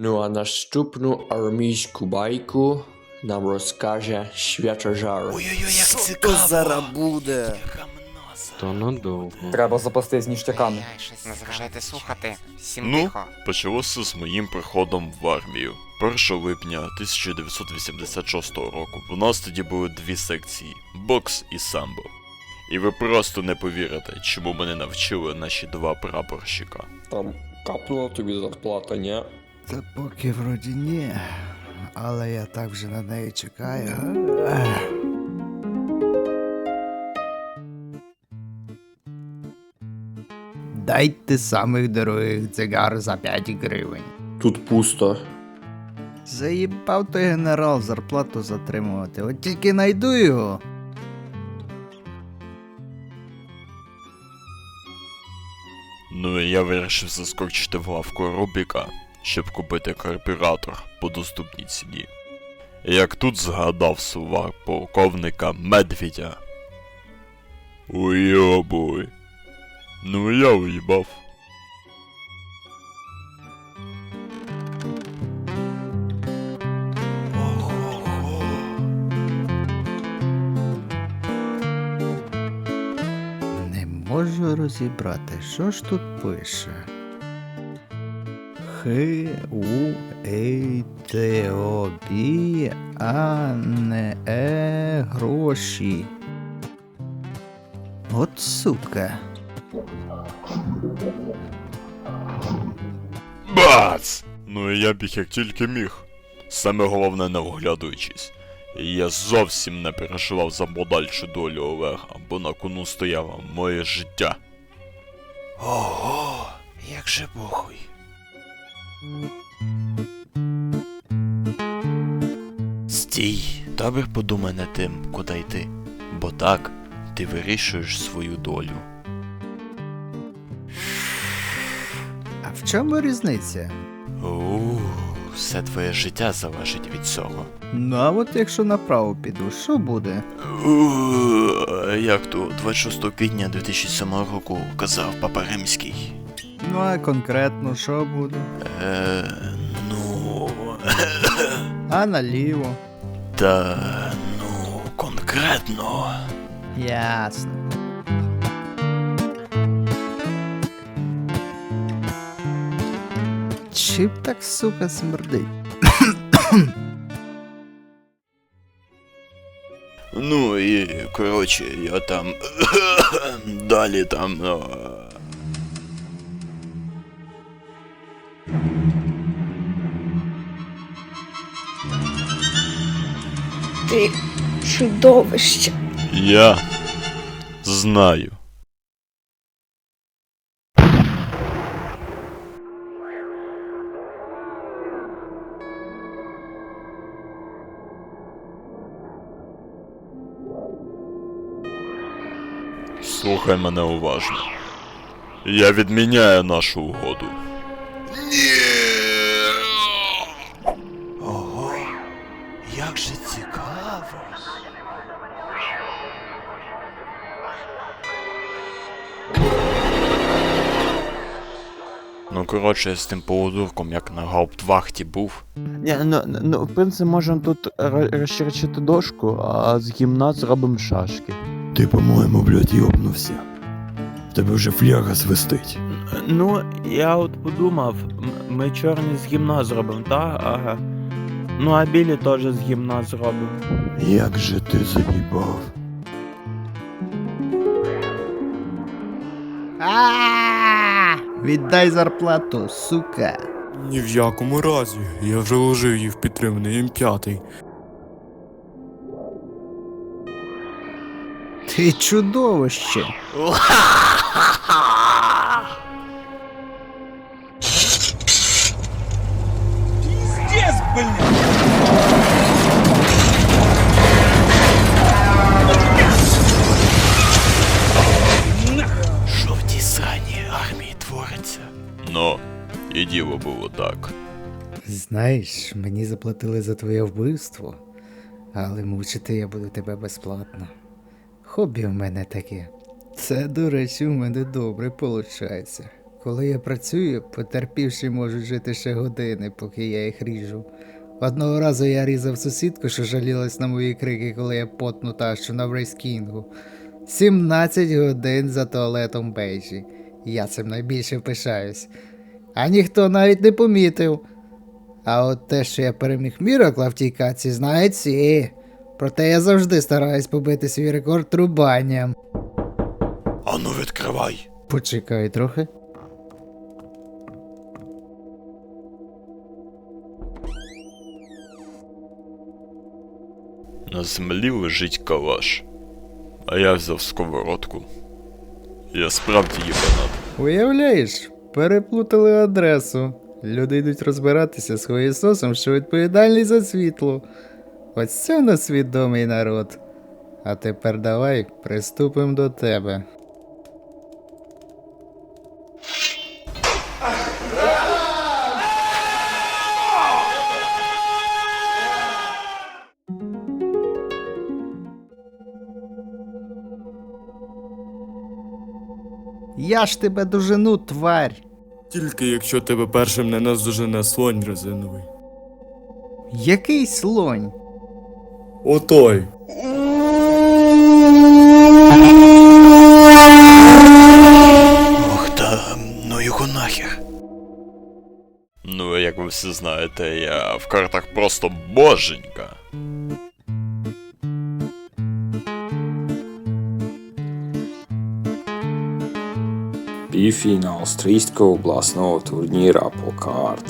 Ну а наступну армійську байку нам розкаже Святожар. Ой-ой-ой, як Що цікаво. зараз буде? То надовго. Треба запасти з ніштяками. Не заважайте слухати. Всім Ну, тихо. почалося з моїм приходом в армію. 1 липня 1986 року в нас тоді були дві секції бокс і самбо. І ви просто не повірите, чому мене навчили наші два прапорщика. Там капнула тобі зарплата, ні? Та поки вроді ні, але я так вже на неї чекаю. Дайте самих дорогих цигар за 5 гривень. Тут пусто. Заїбав той генерал зарплату затримувати. От тільки найду його. Ну і я вирішив заскочити в лавку Рубіка, щоб купити карбюратор по доступній ціні. Як тут згадав слова полковника Медведя. Уйобуй. Ну я уїбав. Не можу розібрати, що ж тут пише. Хи у ей те обі, а не е гроші. От сука. Бац! Ну і я біг як тільки міг. Саме головне не оглядуючись. Я зовсім не переживав за подальшу долю Олега, бо на кону стояло моє життя. Ого, як же похуй. Стій, добре подумай над тим, куди йти. Бо так ти вирішуєш свою долю. А в чому різниця? Ууу, все твоє життя залежить від цього. Ну а от якщо направо піду, що буде? Ууу, як то 26 квітня 2007 року казав Папа Римський. Ну а конкретно що буде? Е, ну. А наліво. Та ну, конкретно. Ясно. Чим так, сука, смердить? Ну і коротше, я там. Далі там. Ти чудовище. Я знаю. Слухай мене уважно. Я відміняю нашу угоду. Ні. Ого, як же цікаво. Ну коротше, я з тим полудурком, як на гауптвахті був. Ні, ну, ну, в принципі, можемо тут розчерчити дошку, а з гімна зробимо шашки. Ти, по-моєму, блядь, йобнувся. В тебе вже фляга свистить. Ну, я от подумав, ми чорні з гімна зробимо, та? Ага. Ну, а білі теж з гімна зробимо. Як же ти заїбав? А! Віддай зарплату, сука. Ні в якому разі. Я вже ложив її в підтриманий М5. Ти чудовище. Що Знаєш, мені заплатили за твоє вбивство, але мучити я буду тебе безплатно. Хобі в мене таке. Це, до речі, у мене добре виходить. Коли я працюю, потерпівші можуть жити ще години, поки я їх ріжу. Одного разу я різав сусідку, що жалілась на мої крики, коли я потну тащу на брейскінгу. 17 годин за туалетом бейджі. Я цим найбільше пишаюсь. А ніхто навіть не помітив. А от те, що я переміг Міракла в тій каці, знають всі. Проте я завжди стараюсь побити свій рекорд трубанням. Ану відкривай. Почекай трохи. На землі лежить калаш. А я взяв сковородку. Я справді їбанат. Уявляєш, переплутали адресу. Люди йдуть розбиратися з хуєсосом, що відповідальний за світло. Ось це в нас свідомий народ. А тепер давай приступимо до тебе. Я ж тебе дожену, тварь. Тільки якщо тебе першим не наздожене слонь резиновий. Який слонь? Отой. Ох, та ну його нахер. Ну, як ви всі знаєте, я в картах просто боженька. Півфінал австрійського обласного турніра по карт.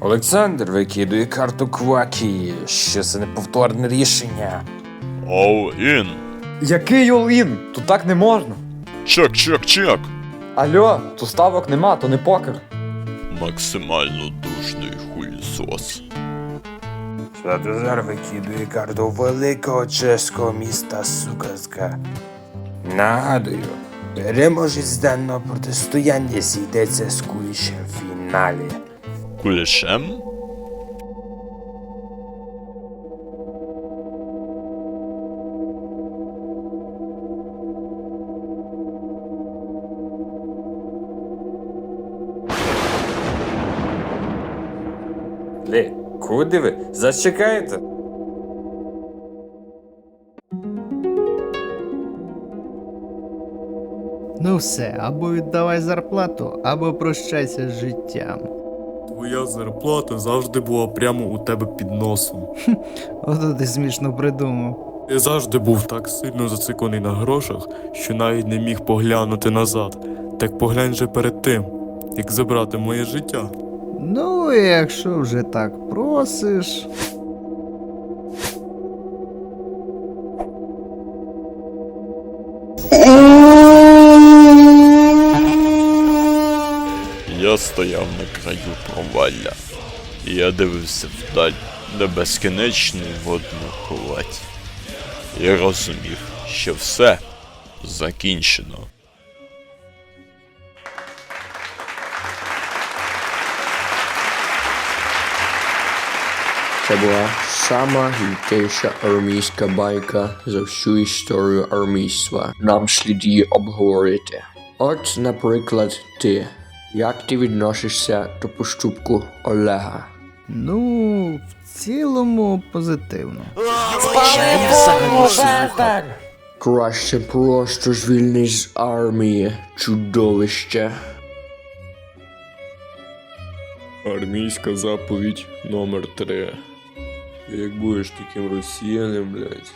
Олександр викидує карту Квакі. Що це неповторне рішення. All in. Який all-in? Тут так не можна. Чек, чек, чек. Алло, тут ставок нема, то не покер. Максимально душний хуїсос. Святозар викидує карту великого чеського міста Суказка. Нагадую, переможець даного протистояння зійдеться з кулішем в фіналі. Кулешем? Лі, куди ви? Зачекайте. Ну все, або віддавай зарплату, або прощайся з життям. Твоя зарплата завжди була прямо у тебе під носом. Ото ти смішно придумав. Ти завжди був так сильно зациклений на грошах, що навіть не міг поглянути назад. Так поглянь же перед тим, як забрати моє життя. Ну, якщо вже так просиш. Я стояв на краю провалля. Я дивився вдаль на безкінечну водну гладь. І розумів, що все закінчено. Це була сама лютейша армійська байка за всю історію армійства. Нам слід її обговорити. От, наприклад, ти. Як ти відносишся до поступку Олега? Ну, в цілому позитивно. Краще просто звільнись з армії, чудовище. Армійська заповідь номер 3 Як будеш таким росіяним, блядь,